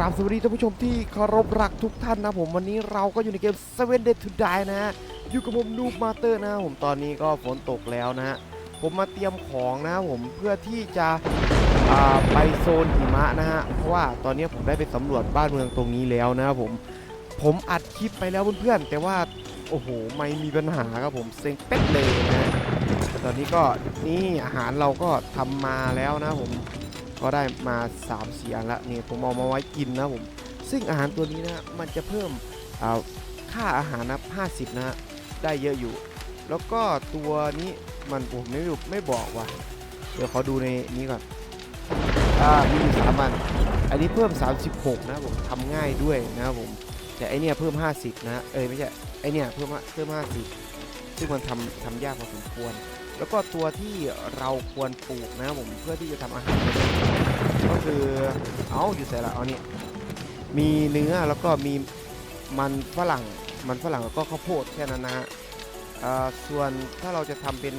ราบสวัสดีท่านผู้ชมที่เคารพรักทุกท่านนะผมวันนี้เราก็อยู่ในเกม Seven Days to Die นะฮะอยู่กับผมนูบมาเตอร์นะผมตอนนี้ก็ฝนตกแล้วนะฮะผมมาเตรียมของนะผมเพื่อที่จะอ่าไปโซนหิมะนะฮะเพราะว่าตอนนี้ผมได้ไปสำรวจบ้านเมืองตรงนี้แล้วนะครับผมผมอัดคลิปไปแล้วเพื่อนๆแต่ว่าโอ้โหไม่มีปัญหาครับผมเซ็งเป๊ะเลยนะฮะแต่ตอนนี้ก็นี่อาหารเราก็ทำมาแล้วนะผม ก็ได้มา3ามสี่อันละนี่ผมเอามาไว้กินนะผมซึ่งอาหารตัวนี้นะมันจะเพิ่มค่าอาหารนะ50นะฮะได้เยอะอยู่ แล้วก็ตัวนี้มันผมไม่รู้ไม่บอกว่ะเดี๋ยวขอดูในนี้ก่อนอ่ามีสามอันอันนี้เพิ่ม 36 นะผมทำง่ายด้วยนะครับผมแต่ไอเนี้ยเพิ่ม 50 นะเอ้ยไม่ใช่ไอเนี้ยเพิ่มเพิ่ม 50 ซึ่งมันทำทำยากพอสมควร แล้วก็ตัวที่เราควรปลูกนะผมเพื่อที่จะทำอาหาร ก็คือเอาอยู่ใส่ละเอานี่มีเนื้อแล้วก็มีมันฝรั่งมันฝรั่งแล้วก็ข้าวโพดแค่นั้นนะฮะส่วนถ้าเราจะทำเป็น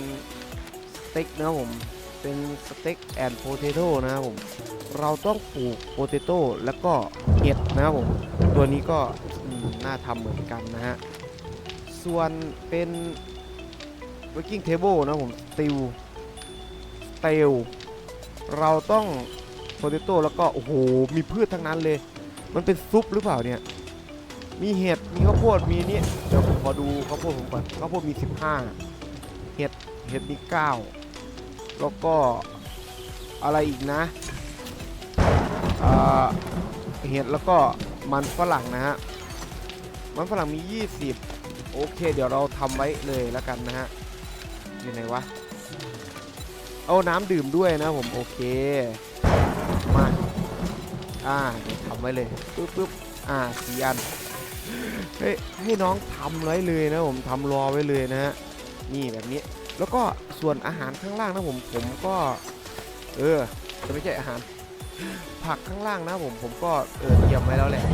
สเต็กนะผมเป็นสเต็กแอนด์โพเตโต้นะครับผมเราต้องปลูกโพเตโต้แล้วก็เห็ดนะครับผมตัวนี้ก็น่าทำเหมือนกันนะฮะส่วนเป็น working table นะผม steel steel เราต้องโพเตโต้แล้วก็ โอ้โห มีพืชทั้งนั้นเลย มันเป็นซุปหรือเปล่าเนี่ย มีเห็ด มีข้าวโพด มีนี่ เดี๋ยวผมขอดูข้าวโพดผมก่อน ข้าวโพดมี 15 เห็ด เห็ดมี9แล้วก็อะไรอีกนะเห็ดแล้วก็มันฝรั่งนะฮะ มันฝรั่งมี 20 โอเค เดี๋ยวเราทำไว้เลยแล้วกันนะฮะ อยู่ไหนวะ เอาน้ำดื่มด้วยนะผมโอเค มา อ่าเดี๋ยวทำไว้เลยปึ๊บปึ๊บอ่าสี่อันเฮ้ยให้น้องทำไว้เลยนะผมทำรอไว้เลยนะฮะ นี่แบบนี้ แล้วก็ส่วนอาหารข้างล่างนะผมผมก็ เออจะไม่ใช่อาหาร ผักข้างล่างนะผมผมก็เออเตรียมไว้แล้วแหละ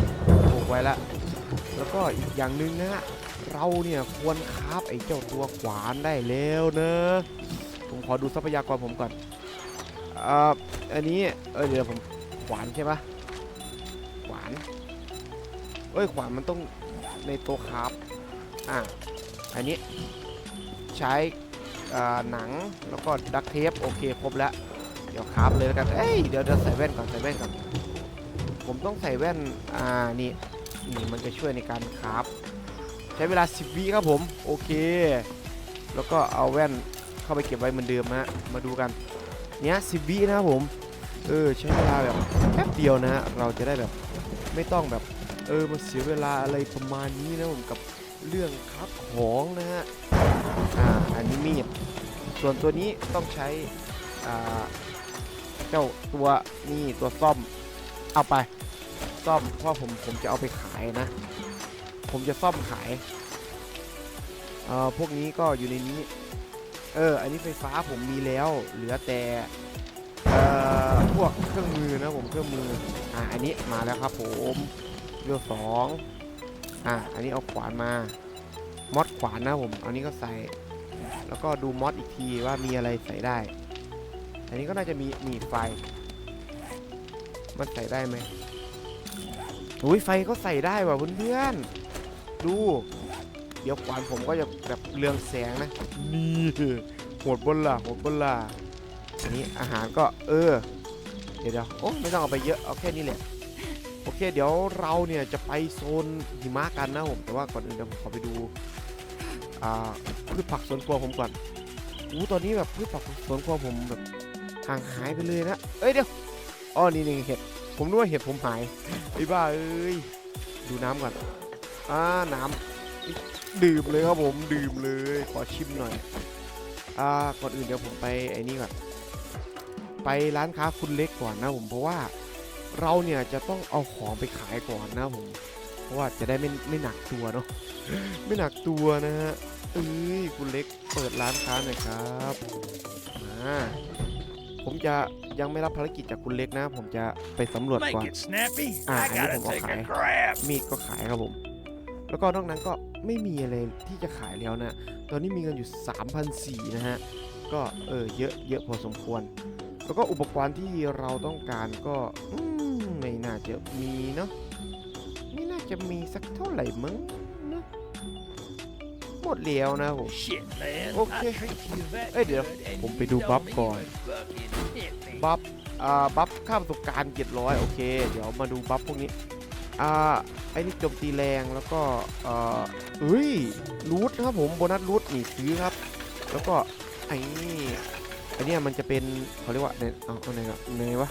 ปลูกไว้แล้วแล้วก็อีกอย่างหนึ่งนะฮะ เราเนี่ยควรคาฟไอ้เจ้าตัวขวานได้แล้วเนอะผมขอดูทรัพยากรผมก่อนอ่าอันนี้เออเดี๋ยวผมขวานใช่ปะขวานเอ้ยขวานมันต้องในตัวคาฟอะอันนี้ใช้อ่าหนังแล้วก็ดักเทปโอเคครบแล้วเดี๋ยวคาฟเลยแล้วกันเอ้ยเดี๋ยวเดี๋ยวใส่แว่นก่อนใส่แว่นก่อนผมต้องใส่แว่นอ่านี่นี่มันจะช่วยในการคาฟ ใช้เวลา 10วิครับผม โอเค แล้วก็เอาแว่นเข้าไปเก็บไว้เหมือนเดิมนะฮะมาดูกันเนี้ย10วินะครับผม เออใช้เวลาแบบแป๊บเดียวนะฮะเราจะได้แบบไม่ต้องแบบเออมาเสียเวลาอะไรประมาณนี้นะผมกับเรื่องครับของนะฮะอ่าอันนี้มีดส่วนตัวนี้ต้องใช้อ่าเจ้าตัวนี่ตัวซ่อมเอาไปซ่อมเพราะผมผมจะเอาไปขายนะ ผมจะซ่อมขายเอ่อพวกนี้ก็อยู่ในนี้ เออ อันนี้ไฟฟ้าผมมีแล้ว เหลือแต่เอ่อพวกเครื่องมือนะผมเครื่องมือ อ่าอันนี้มาแล้วครับผมเรือสองอ่าอันนี้เอาขวานมามอดขวานนะผม อันนี้ก็ใส่ แล้วก็ดูมอดอีกทีว่ามีอะไรใส่ได้ อันนี้ก็น่าจะมีมีไฟ มันใส่ได้ไหมอุ้ยไฟก็ใส่ได้ว่ะเพื่อนๆ ดู เดี๋ยวขวานผมก็จะแบบเรืองแสงนะ นี่โหดบนล่ะโหดบนล่ะอันนี้อาหารก็เออ เดี๋ยวเดี๋ยวโอ้ไม่ต้องเอาไปเยอะเอาแค่นี้แหละโอเค เดี๋ยวเราเนี่ยจะไปโซนหิมะกันนะผมแต่ว่าก่อนอื่นเดี๋ยวผมขอไปดูอ่าพืชผักสวนครัวผมก่อนอู้ตอนนี้แบบพืชผักสวนครัวผมแบบห่างหายไปเลยนะ เอ้ยเดี๋ยวอ๋อนี่นี่เห็ด ผมนึกว่าเห็ดผมหายไอ้บ้าเอ้ย ดูน้ำก่อน อ่าน้ำดื่มเลยครับผมดื่มเลยขอชิมหน่อยอ่าก่อนอื่นเดี๋ยวผมไปไอ้นี่ก่อนไปร้านค้าคุณเล็กก่อนนะผมเพราะว่าเราเนี่ยจะต้องเอาของไปขายก่อนนะผมเพราะว่าจะได้ไม่ไม่หนักตัวเนาะไม่หนักตัวนะฮะเอ้ยคุณเล็กเปิดร้านค้าหน่อยครับมาผมจะยังไม่รับภารกิจจากคุณเล็กนะ ผมจะไปสำรวจก่อน Make it snappy. Ah, I I gotta need to take walk a high. grab. มีดก็ขายครับผม แล้วก็นอกนั้นก็ไม่มีอะไรที่จะขายแล้วนะ ตอนนี้มีเงินอยู่3,004นะฮะ ก็เออเยอะเยอะพอสมควร แล้วก็อุปกรณ์ที่เราต้องการก็อืมไม่น่าจะมีเนาะ ไม่น่าจะมีสักเท่าไหร่มั้งนะหมดแล้วนะผม Shit, man. Okay. I treat you that เอ้ยเดี๋ยว good and ผม you ไปดูบัฟ don't ก่อน even fucking hit me. บัฟอ่าบัฟค่าประสบการณ์700 โอเค เดี๋ยวมาดูบัฟพวกนี้ อ่าไอ้นี่โจมตีแรงแล้วก็เอ่อเอ้ยรูทครับผมโบนัสรูทนี่ซื้อครับ แล้วก็ไอ้นี่ไอ้นี่มันจะเป็นเขาเรียกว่าเนี่ยเอาเอาไหนครับไหนวะ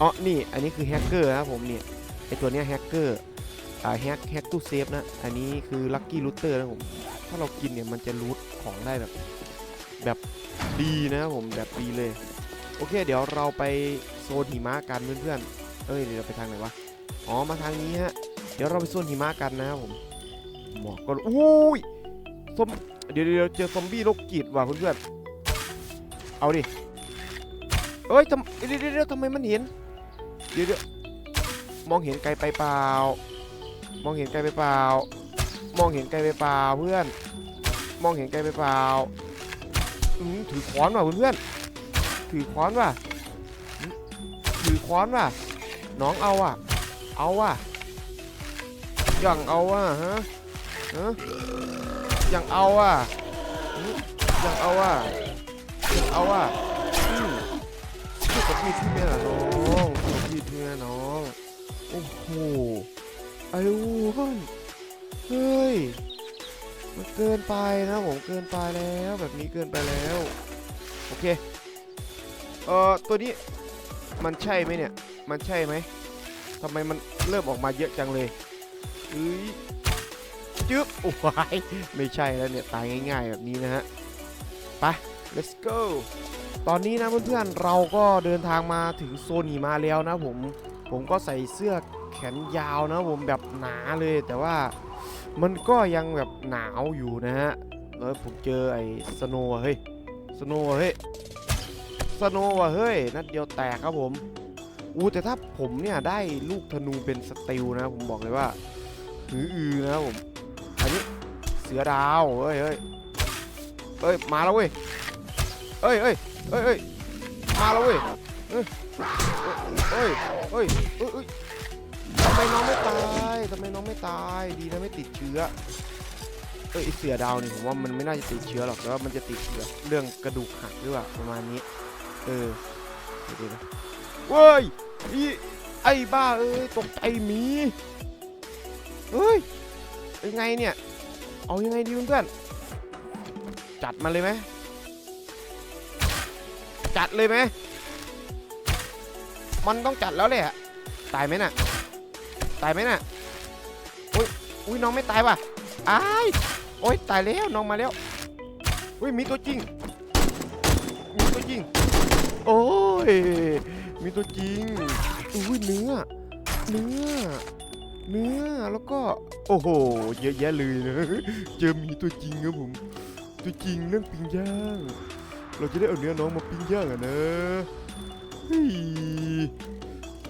อ๋อนี่อันนี้คือแฮกเกอร์นะครับผมเนี่ยไอตัวเนี้ยแฮกเกอร์อ่าแฮกแฮกตู้เซฟนะอันนี้คือลัคกี้รูเตอร์นะผมถ้าเรากินเนี่ยมันจะรูทของได้แบบแบบดีนะครับผมแบบดีเลย โอเค เดี๋ยวเราไปโซนหิมะกันเพื่อนๆเอ้ยเดี๋ยวเราไปทางไหนวะ อ๋อมาทางนี้ฮะ เดี๋ยวเราไปโซนหิมะกันนะครับผมหมอกก็อุ้ยซอมเดี๋ยวเดี๋ยวเจอซอมบี้โรคจิตว่ะเพื่อนเอาดิเอ้ยทำเดี๋ยวเดี๋ยวทำไมมันเห็นเดี๋ยวเดี๋ยวมองเห็นไกลไปเปล่า มองเห็นไกลไปเปล่า มองเห็นไกลไปเปล่าเพื่อน มองเห็นไกลไปเปล่าอืมถือค้อนว่ะเพื่อนถือค้อนว่ะถือค้อนว่ะน้องเอาอะ เอาว่ะยังเอาอะฮะฮะยังเอาอะยังเอาอะยังเอาอะอืมสู้กับพี่ที่เมียเหรอน้องสู้กับพี่ที่เมียน้องโอ้โหไอ้อ้วนเฮ้ยมันเกินไปนะผมเกินไปแล้วแบบนี้เกินไปแล้วโอเคเอ่อตัวนี้มันใช่ไหมเนี่ย มันใช่ไหม ทำไมมันเริ่มออกมาเยอะจังเลยเอ้ยจึ๊บโอ้ยไม่ใช่แล้วเนี่ย ตายง่ายๆแบบนี้นะฮะไป let's go ตอนนี้นะเพื่อนๆ เราก็เดินทางมาถึงโซนหิมะแล้วนะผม ผมก็ใส่เสื้อแขนยาวนะผมแบบหนาเลย แต่ว่ามันก็ยังแบบหนาวอยู่นะฮะเออผมเจอไอ้สโนว์เฮ้ย สโนว์เฮ้ย สโนว์ว่ะเฮ้ย นัดเดียวแตกครับผม อู้แต่ถ้าผมเนี่ยได้ลูกธนูเป็นสติลนะ ผมบอกเลยว่าหืออือนะครับผมอันนี้เสือดาวเฮ้ยเฮ้ยเฮ้ยมาแล้วเว้ยเฮ้ยเฮ้ยเฮ้ยเฮ้ยมาแล้วเว้ยเฮ้ยเฮ้ยเฮ้ยเฮ้ยทำไมน้องไม่ตายทำไมน้องไม่ตายดีนะไม่ติดเชื้อเอ้ยเสือดาวนี่ผมว่ามันไม่น่าจะติดเชื้อหรอกแต่ว่ามันจะติดเชื้อเรื่องกระดูกหักหรือเปล่าประมาณนี้ เออเดี๋ยวนะ เว้ยอีไอ้บ้าเอ้ยตกใจหมีเฮ้ยยังไงเนี่ย เอายังไงดีเพื่อนๆจัดมันเลยไหมจัดเลยไหมมันต้องจัดแล้วแหละตายไหมน่ะ ตายไหมน่ะอุ้ยอุ้ยน้องไม่ตายว่ะอ้ายโอ้ยตายแล้วน้องมาแล้วอุ้ยมีตัวจริงมีตัวจริง โอ้ย มีตัวจริงอุ้ยเนื้อ เนื้อ เนื้อ แล้วก็ โอ้โห เยอะแยะเลยนะ เจอหมีตัวจริงครับผม ตัวจริงเรื่องปิ้งย่าง เราจะได้เอาเนื้อน้องมาปิ้งย่างอะนะเฮ้ย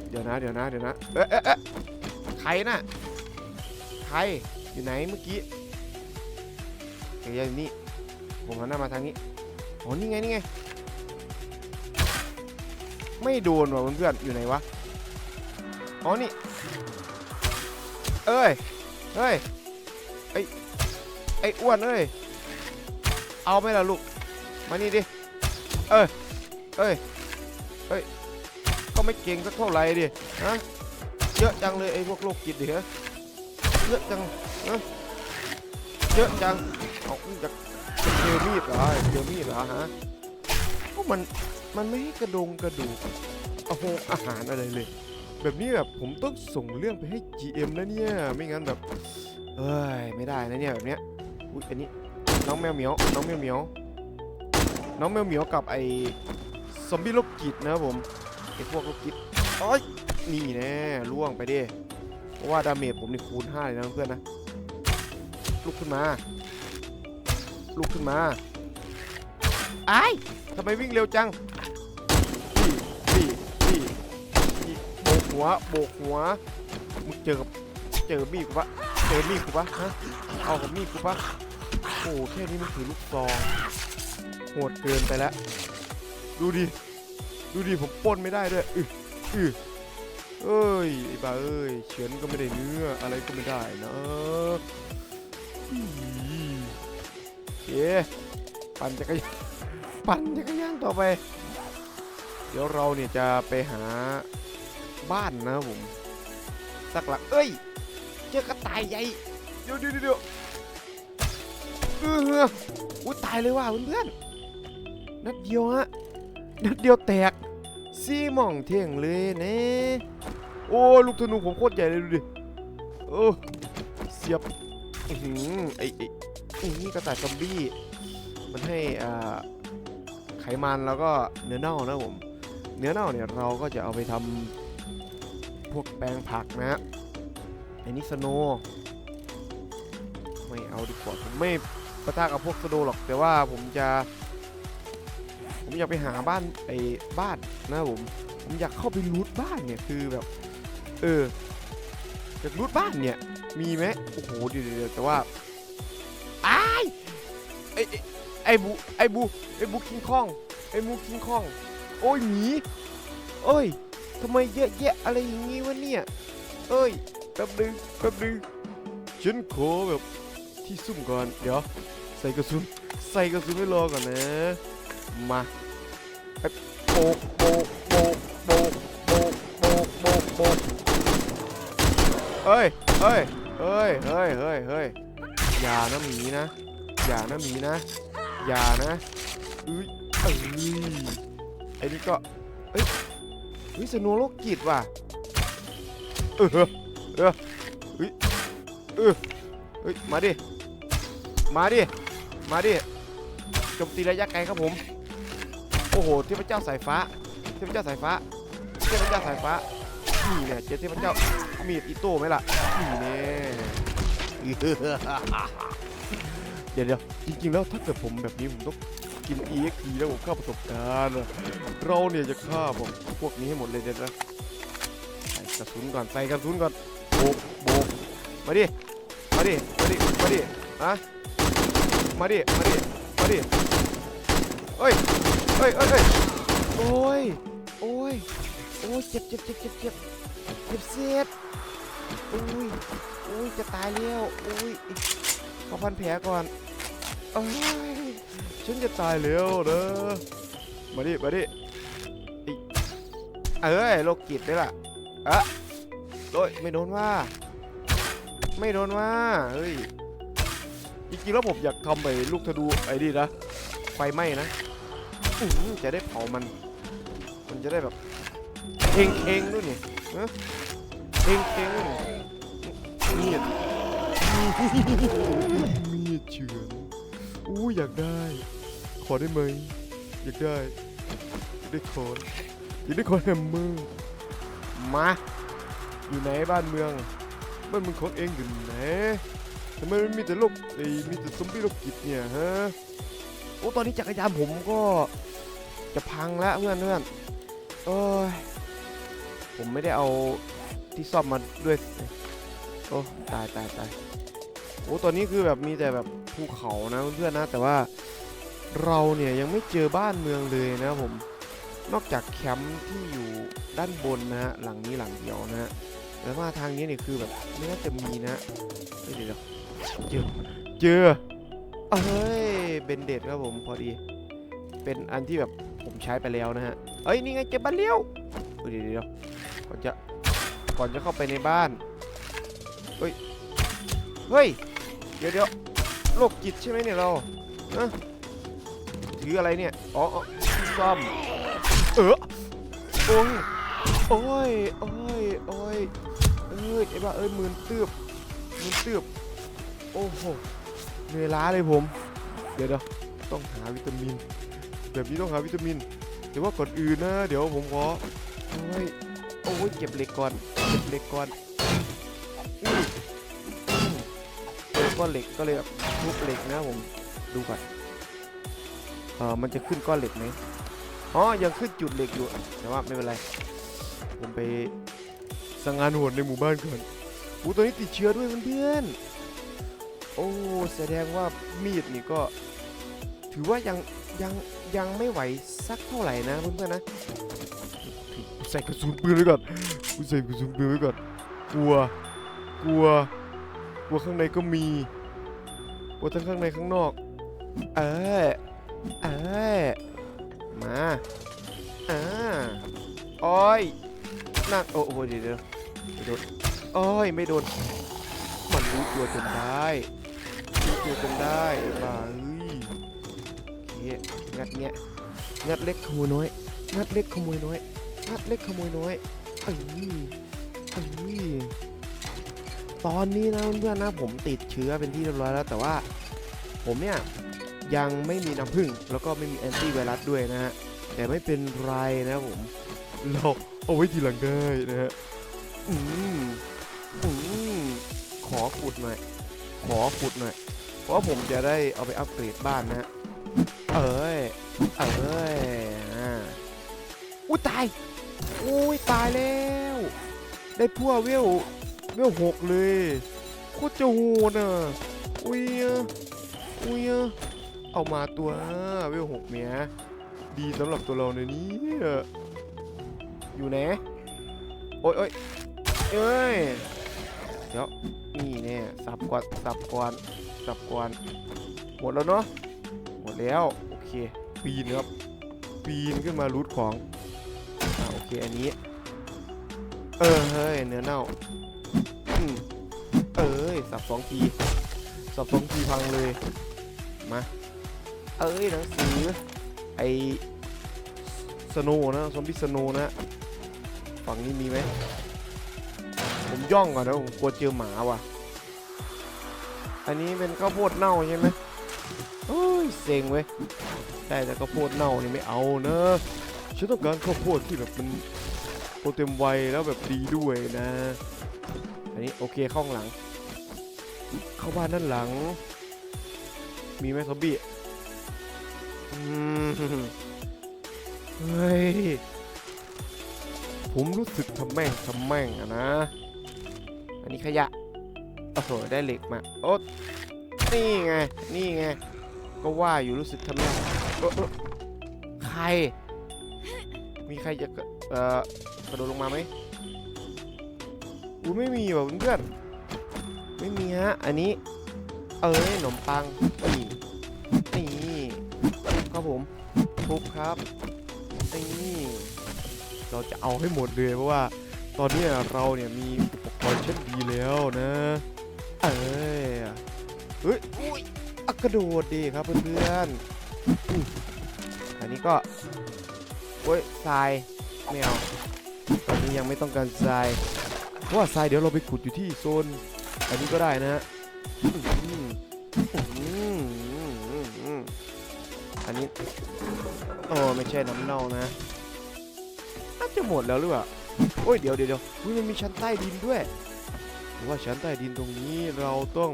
เดี๋ยวนะ เดี๋ยวนะ เดี๋ยวนะเอ๊ะเอ๊ะเอ๊ะใครน่ะ ใคร อยู่ไหนเมื่อกี้เดี๋ยวอยู่นี่ ผมหันหน้ามาทางนี้ อ๋อ นี่ไง นี่ไง ไม่โดนว่ะเพื่อนๆอยู่ไหนวะอ๋อนี่เอ้ยเฮ้ยไอไออ้วนเอ้ยเอาไหมล่ะลูกมานี่ดิเอ้ยเอ้ยเอ้ยก็ไม่เก่งสักเท่าไหร่ดิฮะเยอะจังเลยไอ้พวกโรคจิตดิฮะเยอะจังฮะเยอะจังเอาจะเจอมีดเหรอเจอมีดเหรอฮะพวกมัน มันไม่ให้กระดงกระดูกอาหงอาหารอะไรเลย แบบนี้แบบผมต้องส่งเรื่องไปให้ GM นะเนี่ย ไม่งั้นแบบเอ้ยไม่ได้นะเนี่ยแบบเนี้ยอุ้ยอันนี้น้องแมวเหมียวน้องแมวเหมียวน้องแมวเหมียวกับไอ้ซอมบี้โรคจิตนะผมไอ้พวกโรคจิตโอ้ยนี่แน่ล่วงไปดิเพราะว่าดาเมจผมนี่คูณ5เลยนะเพื่อนนะลุกขึ้นมาลุกขึ้นมาไอ้ทำไมวิ่งเร็วจัง หัวโบกหัวมึงเจอกับเจอมีดกูปะเจอมีดกูปะฮะเอากับมีดกูปะโอ้แค่นี้มันถือลูกซองโหดเกินไปแล้ว ดูดิดูดิผมป้นไม่ได้ด้วยอืออือเอ้ยไอ้บ้าเอ้ยเฉือนก็ไม่ได้เนื้ออะไรก็ไม่ได้นะอืมโอเคปั่นจักรยานปั่นจักรยานต่อไป เดี๋ยวเราเนี่ยจะไปหา บ้านนะครับผมสักหลักเอ้ย เจอกระต่ายใหญ่เดี๋ยวเดี๋ยวเดี๋ยวเอออุ้ตายเลยว่ะเพื่อนๆนัดเดียวฮะนัดเดียวแตกซีหม่องเท่งเลยเนะโอ้ลูกธนูผมโคตรใหญ่เลยดูดิโอ้เสียบอือหือไอ้ไอ้ไอ้นี่กระต่ายซอมบี้มันให้อ่าไขมันแล้วก็เนื้อเน่านะผมเนื้อเน่าเนี่ยเราก็จะเอาไปทำ พวกแปลงผักนะฮะไอ้นี่สโนไม่เอาดีกว่าผมไม่ประทะกับพวกสโนหรอกแต่ว่าผมจะ ผมอยากไปหาบ้านไอ้บ้านนะผมผมอยากเข้าไปรูทบ้านเนี่ยคือแบบ เอออยากรูทบ้านเนี่ย มีไหมโอ้โหเดี๋ยวแต่ว่าอ้ายไอ้ไอ้ไอ้บูไอ้บูไอ้บูคิงคองไอ้บูคิงคอง โอ้ยหมีเอ้ย ทำไมเยอะแยะอะไรอย่างงี้วะเนี่ย เอ้ยแป๊บนึงแป๊บนึงฉันขอแบบที่ซุ่มก่อนเดี๋ยว ใส่กระสุนใส่กระสุนไว้รอก่อนนะ มาไปโบกโบกโบกโบกโบกโบกโบกโบกเฮ้ยเฮ้ยเฮ้ยเฮ้ยเฮ้ยเฮ้ยอย่านะหมีนะ อย่านะหมีนะ อย่านะอุ้ยเอ้ยไอ้นี่ก็เอ้ย เฮ้ยสนุโลกจิตว่ะ เออ เออเฮ้ยเออเฮ้ย มาดิ มาดิ มาดิโจมตีระยะไกลครับผม โอ้โห เทพเจ้าสายฟ้า เทพเจ้าสายฟ้า เทพเจ้าสายฟ้านี่เนี่ยเจอเทพเจ้า มีดอิโต้ไหมล่ะนี่แน่ยเดี๋ยวเดี๋ยวจริงๆแล้วถ้าเกิดผมแบบนี้ผมต้อง กิน EXP แล้วผมเข้าประสบการณ์ เราเนี่ยจะฆ่าพวกพวกนี้ให้หมดเลยเดี๋ยวนะใส่กระสุนก่อนใส่กระสุนก่อนโบกโบกมาดิ มาดิ มาดิ มาดิอะมาดิ มาดิ มาดิเอ้ยเอ้ยเอ้ยเอ้ยโอ้ย โอ้ย โอ้ยเจ็บเจ็บเจ็บเจ็บเจ็บเจ็บเสียดโอ้ยโอ้ย จะตายแล้วโอ้ยขอพันแผลก่อนเอ้ย ฉันจะตายแล้วเด้อมาดิมาดิเอ้ยโรคจิตด้ละอะโอ้ยไม่โดนว่า ไม่โดนว่าเฮ้ยจริงๆแล้วผมอยากทำไปลูกธนูไอ้นี่นะไฟไหม้นะอือจะได้เผามัน มันจะได้แบบเค็งเค็งๆด้วยนี่เค็งเค็งด้วยนี่มีดมีดเฉือน อู้อยากได้ ขอได้ไหม อยากได้อยากได้คอนอยากได้คอนแฮมเมอร์มา อยู่ไหนบ้านเมืองบ้านเมืองของเองอยู่ไหนทำไมมันมีแต่โรคไอ้มีแต่ซอมบี้โรคจิตเนี่ยฮะโอ้ตอนนี้จักรยานผมก็จะพังแล้วเพื่อนเพื่อนโอ้ยผมไม่ได้เอาที่ซ่อมมาด้วย โอ้ ตายตายตาย อ้ตอนนี้คือแบบมีแต่แบบภูเขานะเพื่อนๆนะ แต่ว่าเราเนี่ยยังไม่เจอบ้านเมืองเลยนะครับผม นอกจากแคมป์ที่อยู่ด้านบนนะฮะหลังนี้หลังเดียวนะฮะแล้วว่าทางนี้เนี่ยคือแบบไม่น่าจะมีนะเฮ้ยเดี๋ยวเจอเจอเอ้ยเบนเดดครับผมพอดี เป็นอันที่แบบผมใช้ไปแล้วนะฮะเอ้ยนี่ไงเก็บบ้านเลี้ยวเดี๋ยวเดี๋ยวก่อนจะก่อนจะเข้าไปในบ้านเฮ้ยเฮ้ย เดี๋ยวเดี๋ยวโรคจิตใช่ไหมเนี่ยเราถืออะไรเนี่ย อ๋ออ๋อที่ซ่อมเออโอ้ย โอ้ย โอ้ย โอ้ย เอ้ยไอ้บ้าเอ้ยหมืนเตือบหมืนเตือบโอ้โหเหนื่อยล้าเลยผม เดี๋ยวเดี๋ยวต้องหาวิตามิน แบบนี้ต้องหาวิตามินแต่ว่าก่อนอื่นนะ เดี๋ยวผมขอ โอ้ย โอ้ย เก็บเหล็กก่อน เก็บเหล็กก่อน ก้อนเหล็กก็เลยแบบทุบเหล็กนะผมดูก่อนเออมันจะขึ้นก้อนเหล็กไหมอ๋อยังขึ้นจุดเหล็กอยู่แต่ว่าไม่เป็นไรผมไปสังงานโหดในหมู่บ้านก่อนอู้ตัวนี้ติดเชื้อด้วยเพื่อนโอ้แสดงว่ามีดนี่ก็ ถือว่ายังยังยังไม่ไหวสักเท่าไหร่นะเพื่อนๆนะใส่กระสุนปืนไว้ก่อนใส่กระสุนปืนไว้ก่อนกลัวกลัว กลัวข้างในก็มีกลัวทั้งข้างในข้างนอก เออเออมาอ่าโอ้ยนั่งโอ้โหเดี๋ยวเดี๋ยวไม่โดนโอ้ยไม่โดน มันรู้ตัวจนได้รู้ตัวจนได้บ้าเอ้ยงัดเงี้ยงัดเล็กขโมยน้อย งัดเล็กขโมยน้อย งัดเล็กขโมยน้อยเอ้ยเอ้ย ตอนนี้นะเพื่อนๆนะผมติดเชื้อเป็นที่เรียบร้อยแล้ว แต่ว่าผมเนี่ยยังไม่มีน้ำผึ้งแล้วก็ไม่มีแอนตี้ไวรัสด้วยนะฮะแต่ไม่เป็นไรนะผมเราเอาไว้ทีหลังได้นะฮะอืมอืมขอขุดหน่อยขอขุดหน่อยเพราะผมจะได้เอาไปอัปเกรดบ้านนะฮะเอ้ยเอ้ยอ่าอุ้ยตายอุ้ยตายแล้ว ได้พั่วเวล เวลหกเลยโคตรจะโหดอะอุ้ยอะอุ้ยอะเอามาตัวเวลหกเมียดีสำหรับตัวเราในนี้อยู่ไหนโอ้ยโอ้ยเอ้ยเดี๋ยวนี่เนี่ยสับก่อนสับก่อนสับก่อนหมดแล้วเนาะหมดแล้วโอเคปีนครับปีนขึ้นมารูทของอ่าโอเคอันนี้เออเฮ้ยเนื้อเน่า สับสองทีสับสองทีพังเลย มา เอ้ยหนังสือ ไอสโนนะซอมบี้สโนนะ ฝั่งนี้มีไหม ผมย่องก่อนนะผมกลัวเจอหมาว่ะ อันนี้เป็นข้าวโพดเน่าใช่ไหมโอ้ยเซ็งเว้ยได้แต่ข้าวโพดเน่านี่ไม่เอานะฉันต้องการข้าวโพดที่แบบมันโปรเต็มไวแล้วแบบดีด้วยนะ อันนี้โอเคข้าข้างหลัง เข้าบ้านด้านหลัง มีไหมซอมบี้เฮ้ย ผมรู้สึกทำแม่งทำแม่งอะนะ อันนี้ขยะ โอ้โห ได้เหล็กมา โอ๊ตนี่ไง นี่ไง ก็ว่าอยู่รู้สึกทำแม่งใคร มีใครจะเอ่อกระโดดลงมาไหมอูไม่มีว่ะเพื่อนๆ ไม่มีฮะ อันนี้ เอ้ยขนมปัง นี่ นี่ครับผมทุบครับ นี่ เราจะเอาให้หมดเลยเพราะว่าตอนนี้เราเนี่ยมีอุปกรณ์ชั้นดีแล้วนะ เอ้ย เฮ้ยอุ้ยกระโดดดีครับเพื่อนๆอันนี้ก็โอ้ยทรายไม่เอาตอนนี้ยังไม่ต้องการทรายเพราะว่าทรายเดี๋ยวเราไปขุดอยู่ที่โซน อันนี้ก็ได้นะฮะอันนี้ โอ้ไม่ใช่น้ำเน่านะน่าจะหมดแล้วหรือเปล่าโอ้ยเดี๋ยวเดี๋ยวเดี๋ยวมันมีชั้นใต้ดินด้วยหรือว่าชั้นใต้ดินตรงนี้เราต้อง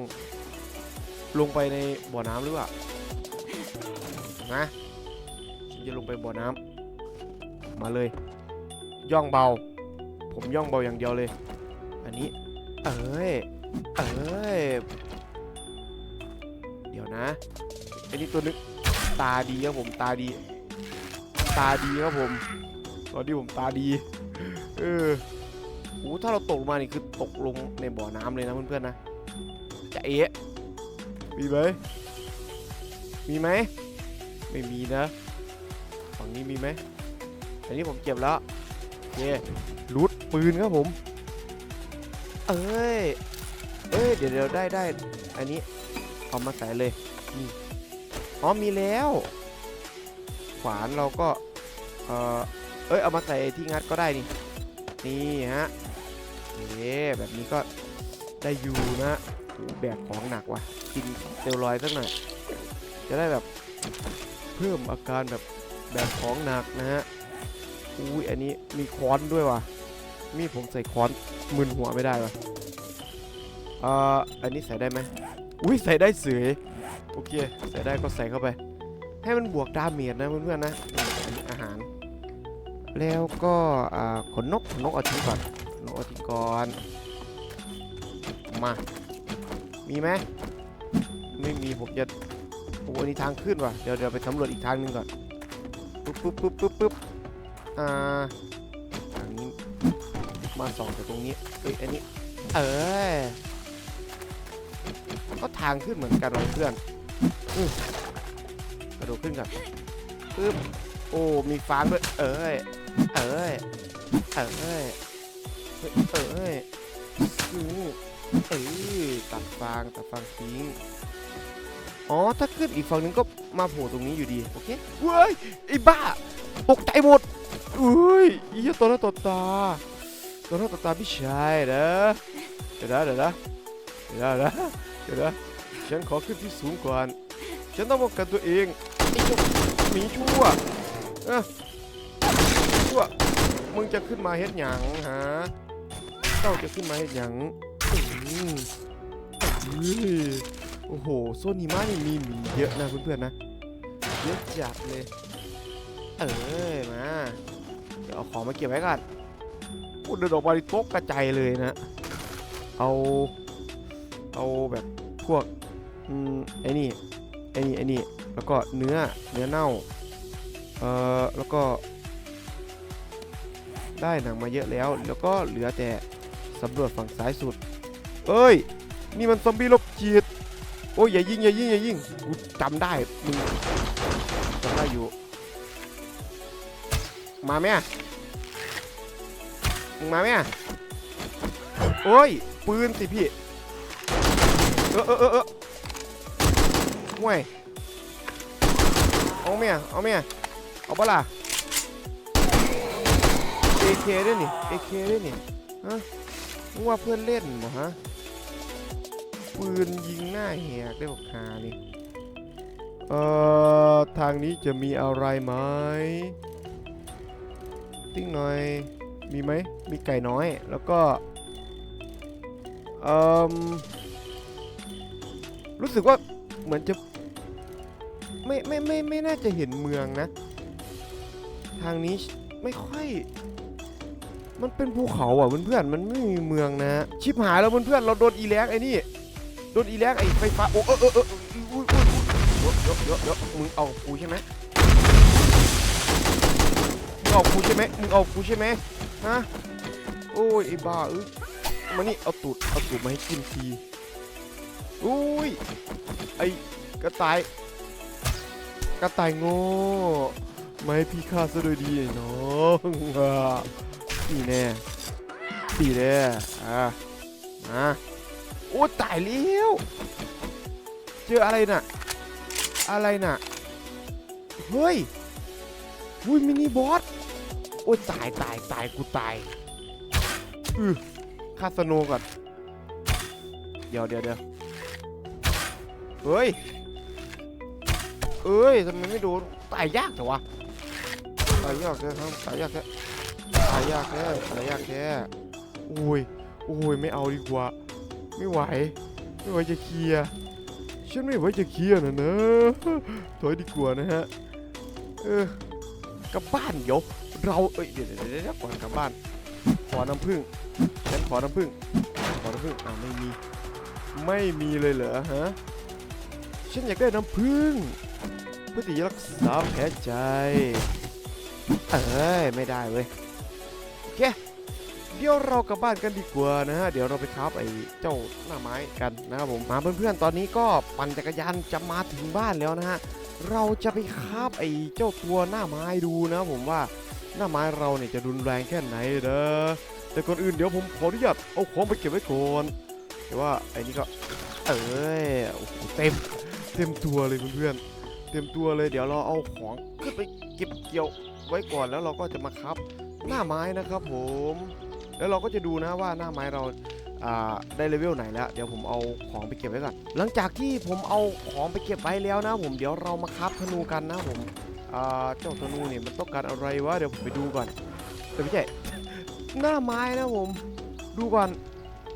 ลงไปในบ่อน้ำหรือเปล่านะฉันจะลงไปบ่อน้ำมาเลย ย่องเบา ผมย่องเบาอย่างเดียวเลย อันนี้ เอ้ย เอ้ย เดี๋ยวนะไอ้นี่ตัวนึงตาดีครับผมตาดี ตาดีครับผมตอนที่ผมตาดี เออโอ้ถ้าเราตกลงมานี่คือตกลงในบ่อน้ำเลยนะเพื่อนๆนะ จะเอะมีไหมมีไหม ไม่มีนะ ฝั่งนี้มีไหม อันนี้ผมเก็บแล้วโอเครูดปืนครับผม เอ้ย เอ้ยเดี๋ยวเดี๋ยวได้ได้อันนี้เอามาใส่เลยนี่อ๋อมีแล้ว ขวานเราก็เออเอ้ยเอามาใส่ที่งัดก็ได้นี่นี่ฮะเอ๊แบบนี้ก็ได้อยู่นะแบกของหนักว่ะกินเตียรอยสักหน่อยจะได้แบบเพิ่มอาการแบบแบกของหนักนะฮะอุ้ยอันนี้มีค้อนด้วยว่ะมีผมใส่ค้อนมึนหัวไม่ได้ว่ะ อ่ออันนี้ใส่ได้ไหมอุ้ยใส่ได้เสยโอเคใส่ได้ก็ใส่เข้าไป ให้มันบวกดาเมจนะเพื่อนๆนะอันนี้อาหาร แล้วก็อ่าขนนกขนนกเอาทิ้งก่อนนกเอาทิ้งก่อนมา มีไหมไม่มีผมจะโอ้อันนี้ทางขึ้นว่ะเดี๋ยวเดี๋ยวไปสำรวจอีกทางหนึงก่อนปุ๊บปุ๊บปุ๊บปุ๊บปุ๊บอ่าทางมาสองจากตรงนี้เอ้ยอันนี้ เอ้ ยก็ทางขึ้นเหมือนกันเลยเพื่อนกระโดดขึ้นกันปึ๊บโอ้มีฟางด้วยเอ้ยเอ้ยเอ้ยเอ้ยเอ้ยอือเอ้ยตัดฟางตัดฟางทิ้งอ๋อถ้าขึ้นอีกฝั่งนึงก็มาโผล่ตรงนี้อยู่ดีโอเคเว้ยไอ้บ้าตกใจหมดเอ้ยอีตัวหน้าตัวตาตัวหน้าตัวตาพี่ชายนะเดี๋ยวนะเดี๋ยวนะเดี๋ยวนะ เดี๋ยวนะฉันขอขึ้นที่สูงก่อน ฉันต้องป้องกันตัวเองไอ้เจ้าหมีชั่วเอะชั่ว มึงจะขึ้นมาเฮ็ดหยังฮะเจ้าจะขึ้นมาเฮ็ดหยังอื้อหืออื้อโอ้โหโซนหิมะนี่มีหมีเยอะนะเพื่อนๆนะ เยอะจัดเลย เอ้ยมา เดี๋ยวเอาของมาเก็บไว้ก่อนพูดเดินออกมาดิโต๊ะกระจายเลยนะ เอา เอาแบบพวกอืมไอ้นี่ไอ้นี่ไอ้นี่แล้วก็เนื้อเนื้อเน่าเอ่อแล้วก็ ได้หนังมาเยอะแล้ว แล้วก็เหลือแต่สำรวจฝั่งซ้ายสุด เอ้ย นี่มันซอมบี้โรคจิตโอ้ยอย่ายิงอย่ายิงอย่ายิงกูจำได้มึงจำได้อยู่ มาไหมมึงมาไหมโอ้ยปืนสิพี่ ออเออเออเออห่วยเอาไหมอะเอาไหมอะเอาปะล่ะ AK ด้วยนี่ AK ด้วยนี่ฮะมึงว่าเพื่อนเล่นบ่ฮะปืนยิงหน้าแหกได้บอกหานี่เอ่อทางนี้จะมีอะไรไหมติ้งหน่อยมีไหมมีไก่น้อยแล้วก็เอ่ม รู้สึกว่าเหมือนจะไม่ไม่ไม่ไม่น่าจะเห็นเมืองนะ ทางนี้ไม่ค่อย มันเป็นภูเขาอะเพื่อนๆมันไม่มีเมืองนะ ชิบหายแล้วเพื่อนๆเราโดนอีแลกไอ้นี่โดนอีแลกไอ้ไฟฟ้าโอ้เออเออเอออุ้ยอุ้ยอุ้ยเดี๋ยวเดี๋ยวเดี๋ยวมึงเอากูใช่ไหมมึงเอากูใช่ไหมมึงเอากูใช่ไหมฮะโอ้ยไอ้บ้าเอ้ยมานี่เอาตูดเอาตูดมาให้กินที อุ้ย ไอ้กระต่าย กระต่ายโง่ไม่พี่ฆ่าซะโดยดีไอ้น้องอะนี่แน่ตีแน่อะมาโอ้ตายแล้วเจออะไรน่ะ อะไรน่ะ เฮ้ยอุ้ยมินิบอส โอ้ยตายตายตายกูตายอือคาสโนก่อน เดี๋ยวเดี๋ยวเดี๋ยว เฮ้ย เอ้ยทำไมไม่โดนตายยากจังวะตายยากแค่ครับตายยากแค่ตายยากแค่ตายยากแค่โอ้ยโอ้ยไม่เอาดีกว่า ไม่ไหว ไม่ไหวจะเคลียร์ฉันไม่ไหวจะเคลียร์นะเนอะถอยดีกว่านะฮะ เออกลับบ้านเดี๋ยวเราเอ้ยเดี๋ยวเดี๋ยวเดี๋ยวก่อนกลับบ้าน ขอน้ำผึ้งฉันขอน้ำผึ้งขอน้ำผึ้งอ่าไม่มี ไม่มีเลยเหรอฮะ ฉันอยากได้น้ำผึ้งเพื่อที่จะรักษาแผลใจ เอ้ย ไม่ได้เว้ยโอเคเดี๋ยวเรากลับบ้านกันดีกว่านะฮะ เดี๋ยวเราไปคราบไอ้เจ้าหน้าไม้กันนะครับผมมาเพื่อนๆ ตอนนี้ก็ปั่นจักรยานจะมาถึงบ้านแล้วนะฮะ เราจะไปคาบไอ้เจ้าตัวหน้าไม้ดูนะผมว่าหน้าไม้เราเนี่ยจะรุนแรงแค่ไหนเด้อ แต่ก่อนอื่นเดี๋ยวผมขออนุญาตเอาของไปเก็บไว้ก่อนแต่ว่าไอ้นี่ก็ เอ้ยโอ้โหเต็ม เต็มตัวเลยเพื่อนๆเต็มตัวเลยเดี๋ยวเราเอาของขึ้นไปเก็บเกี่ยวไว้ก่อนแล้วเราก็จะมาคับหน้าไม้นะครับผม แล้วเราก็จะดูนะว่าหน้าไม้เราได้เลเวลไหนแล้วเดี๋ยวผมเอาของไปเก็บไว้ก่อนหลังจากที่ผมเอาของไปเก็บไว้แล้วนะผมเดี๋ยวเรามาคับธนูกันนะผมเจ้าธนูเนี่ยมันต้องการอะไรวะเดี๋ยวผมไปดูก่อนแต่ไม่ใช่หน้าไม้นะผมดูก่อน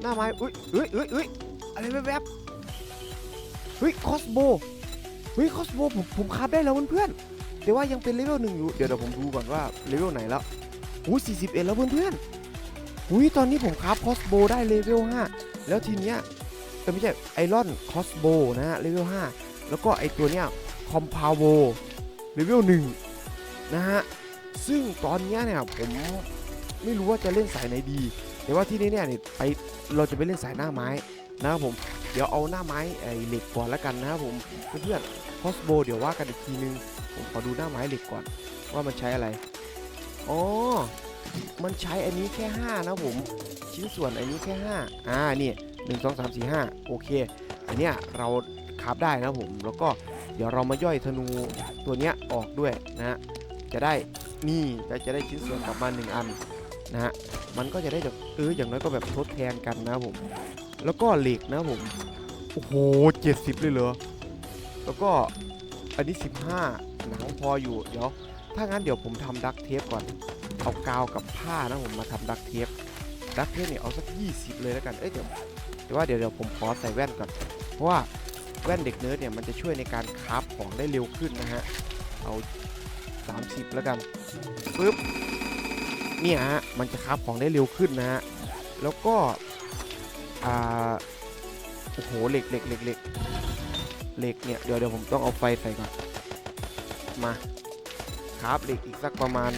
หน้าไม้อุ้ยเอ้ยเอ้ยเอ้ยอะไรแวบๆ เฮ้ยคอสโบเฮ้ยคอสโบผมผมคับได้แล้วเพื่อนๆแต่ว่ายังเป็นเลเวลหนึ่งอยู่เดี๋ยวเดี๋ยวผมดูก่อนว่าเลเวลไหนแล้วอุ้ย41 แล้วเพื่อนๆอุ้ยตอนนี้ผมคาฟคอสโบได้เลเวล5แล้วทีเนี้ยเออไม่ใช่ไอรอนคอสโบนะฮะเลเวล5แล้วก็ไอตัวเนี้ยคอมพาวโบเลเวล1นะฮะซึ่งตอนเนี้ยเนี่ยผมไม่รู้ว่าจะเล่นสายไหนดี แต่ว่าที่นี่เนี่ยนี่ไปเราจะไปเล่นสายหน้าไม้ นะครับผมเดี๋ยวเอาหน้าไม้ไอ้เหล็กก่อนแล้วกันนะครับผมเพื่อนๆคอสโบเดี๋ยวว่ากันอีกทีนึง ผมขอดูหน้าไม้เหล็กก่อน ว่ามันใช้อะไรอ๋อมันใช้อันนี้แค่ 5 นะผมชิ้นส่วนอันนี้แค่ 5 อ่านี่หนึ่งสองสามสี่ห้าโอเค อันเนี้ยเราคาบได้นะผม แล้วก็เดี๋ยวเรามาย่อยธนูตัวเนี้ยออกด้วยนะฮะจะได้นี่จะได้ชิ้นส่วนกลับมาหนึ่งอันนะฮะมันก็จะได้แบบเอออย่างน้อยก็แบบทดแทนกันนะผม แล้วก็เหล็กนะผม โอ้โหเจ็ดสิบเลยเหรอ แล้วก็อันนี้15หนังพออยู่ เดี๋ยว ถ้างั้นเดี๋ยวผมทำดักเทปก่อน เอากาวกับผ้านะผมมาทำดักเทป ดักเทปเนี่ยเอาสัก20เลยแล้วกัน เอ้ยเดี๋ยวแต่ว่าเดี๋ยวเดี๋ยวผมขอใส่แว่นก่อน เพราะว่าแว่นเด็กเนิร์ดเนี่ยมันจะช่วยในการคราฟของได้เร็วขึ้นนะฮะ เอา 30 แล้วกันปึ๊บเนี่ยฮะ มันจะคราฟของได้เร็วขึ้นนะฮะ แล้วก็ อ่าโอ้โหเหล็กเหล็กเหล็กเหล็กเหล็กเนี่ยเดี๋ยวเดี๋ยวผมต้องเอาไฟใส่ก่อนมาคราฟเหล็กอีกสักประมาณ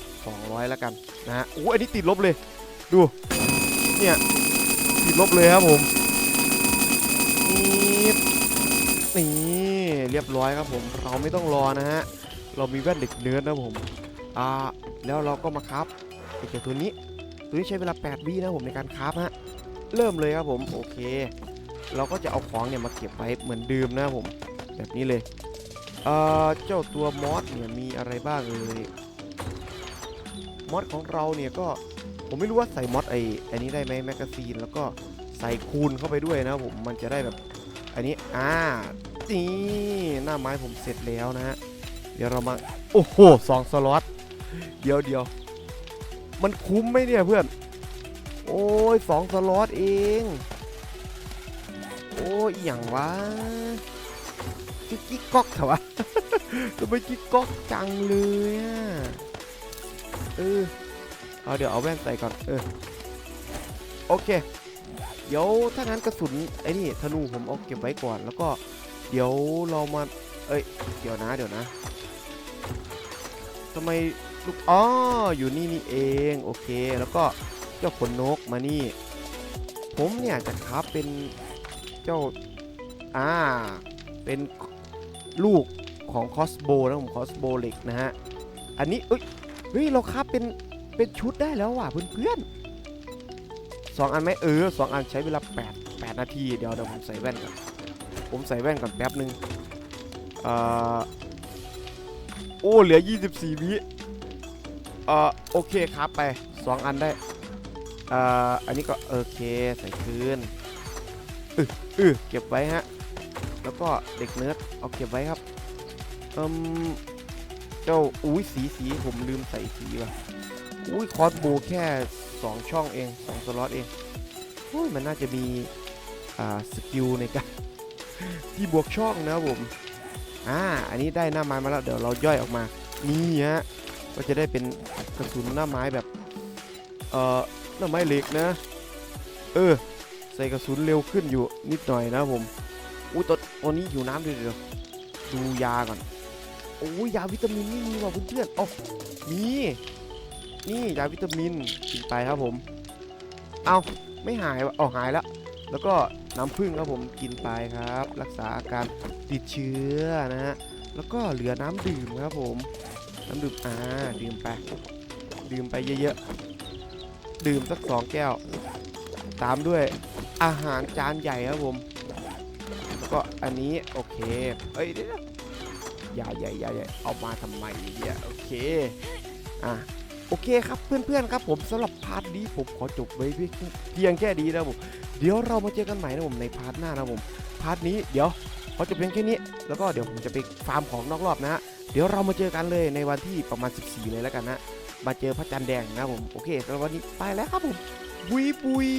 200 แล้วกันนะฮะโอ้อันนี้ติดลบเลย ดู เนี่ย ติดลบเลยครับผมนี่นี่เรียบร้อยครับผม เราไม่ต้องรอนะฮะ เรามีแว่นเด็กเนื้อนะผมอ่าแล้วเราก็มาครับไอ้เจ้าตัวนี้ ตัวนี้ใช้เวลา 8 วินะผมในการคราฟฮะ เริ่มเลยครับผมโอเค เราก็จะเอาของเนี่ยมาเก็บไว้เหมือนเดิมนะครับผมแบบนี้เลยเอ่อเจ้าตัวมอสเนี่ยมีอะไรบ้างเลยมอสของเราเนี่ยก็ผมไม่รู้ว่าใส่มอสไอ้อันนี้ได้ไหมแมกกาซีนแล้วก็ใส่คูณเข้าไปด้วยนะผมมันจะได้แบบอันนี้อ่านี่หน้าไม้ผมเสร็จแล้วนะฮะเดี๋ยวเรามาโอ้โหสองสล็อตเดี๋ยวเดียวมันคุ้มไหมเนี่ยเพื่อน โอ้ยสองสล็อตเอง โอ้ยอย่างวะจิ๊กกิ๊กก๊อกเถอวะทำไมจิ๊กก๊อกจังเลยอะเออเอาเดี๋ยวเอาแว่นใส่ก่อนเออโอเค เดี๋ยวถ้างั้นกระสุนไอ้นี่ธนูผมเอาเก็บไว้ก่อน แล้วก็เดี๋ยวเรามาเอ้ยเดี๋ยวนะเดี๋ยวนะทำไมลูกอ๋ออยู่นี่นี่เอง โอเคแล้วก็ เจ้าขนนกมานี่ ผมเนี่ยจะครับเป็นเจ้าอ่าเป็นลูกของคอสโบนะผมคอสโบเล็กนะฮะ อันนี้เอ้ยเฮ้ยเราครับเป็นเป็นชุดได้แล้วว่ะเพื่อนๆสองอันไหมเออสองอันใช้เวลา 8 8 นาที เดี๋ยวเดี๋ยวผมใส่แว่นก่อนผมใส่แว่นก่อนแป๊บหนึ่งเอ่อโอ้เหลือ 24 วิเอ่อโอเคครับไป 2 อันได้ อ่ออันนี้ก็โอเคใส่คืนเออเออเก็บไว้ฮะ แล้วก็เด็กเนิร์ดเอาเก็บไว้ครับเอืมเจ้าอุ้ยสีสีผมลืมใส่สีว่ะอุ้ยคอสโบแค่ 2 ช่องเอง2สล็อตเองอุ้ยมันน่าจะมีอ่าสกิลในการที่บวกช่องนะผมอ่าอันนี้ได้หน้าไม้มาแล้วเดี๋ยวเราย่อยออกมานี่ฮะก็จะได้เป็นกระสุนหน้าไม้แบบเอ่อ หน้าไม้เหล็กนะ เออ ใส่กระสุนเร็วขึ้นอยู่นิดหน่อยนะผมอุ้ยตัวตัวนี้อยู่น้ำด้วยเดี๋ยวดูยาก่อนโอ้ยยาวิตามินนี่มีว่ะเพื่อนๆอ๋อมีนี่ยาวิตามินกินไปครับผม เอาไม่หายว่ะอ๋อหายแล้ว แล้วก็น้ำผึ้งครับผมกินไปครับ รักษาอาการติดเชื้อนะฮะแล้วก็เหลือน้ำดื่มครับผม น้ำดื่มอ่าดื่มไป ดื่มไปเยอะๆ ดื่มสักสองแก้ว ตามด้วยอาหารจานใหญ่ครับผม แล้วก็อันนี้โอเค เอ้ยเดี๋ยวอย่าอย่อย่าอย่เอามาทำไมเนี่ยโอเค อะโอเคครับเพื่อนๆครับผมสำหรับพาร์ทนี้ผมขอจบไว้เพียงเพียงแค่นี้นะผมเดี๋ยวเรามาเจอกันใหม่นะผมในพาร์ทหน้านะผมพาร์ทนี้เดี๋ยวขอจบเพียงแค่นี้ แล้วก็เดี๋ยวผมจะไปฟาร์มของนอกรอบนะฮะเดี๋ยวเรามาเจอกันเลยในวันที่ประมาณ 14 เลยแล้วกันนะ มาเจอพระจันทร์แดงนะผม โอเคสำหรับวันนี้ไปแล้วครับผมบุยบุย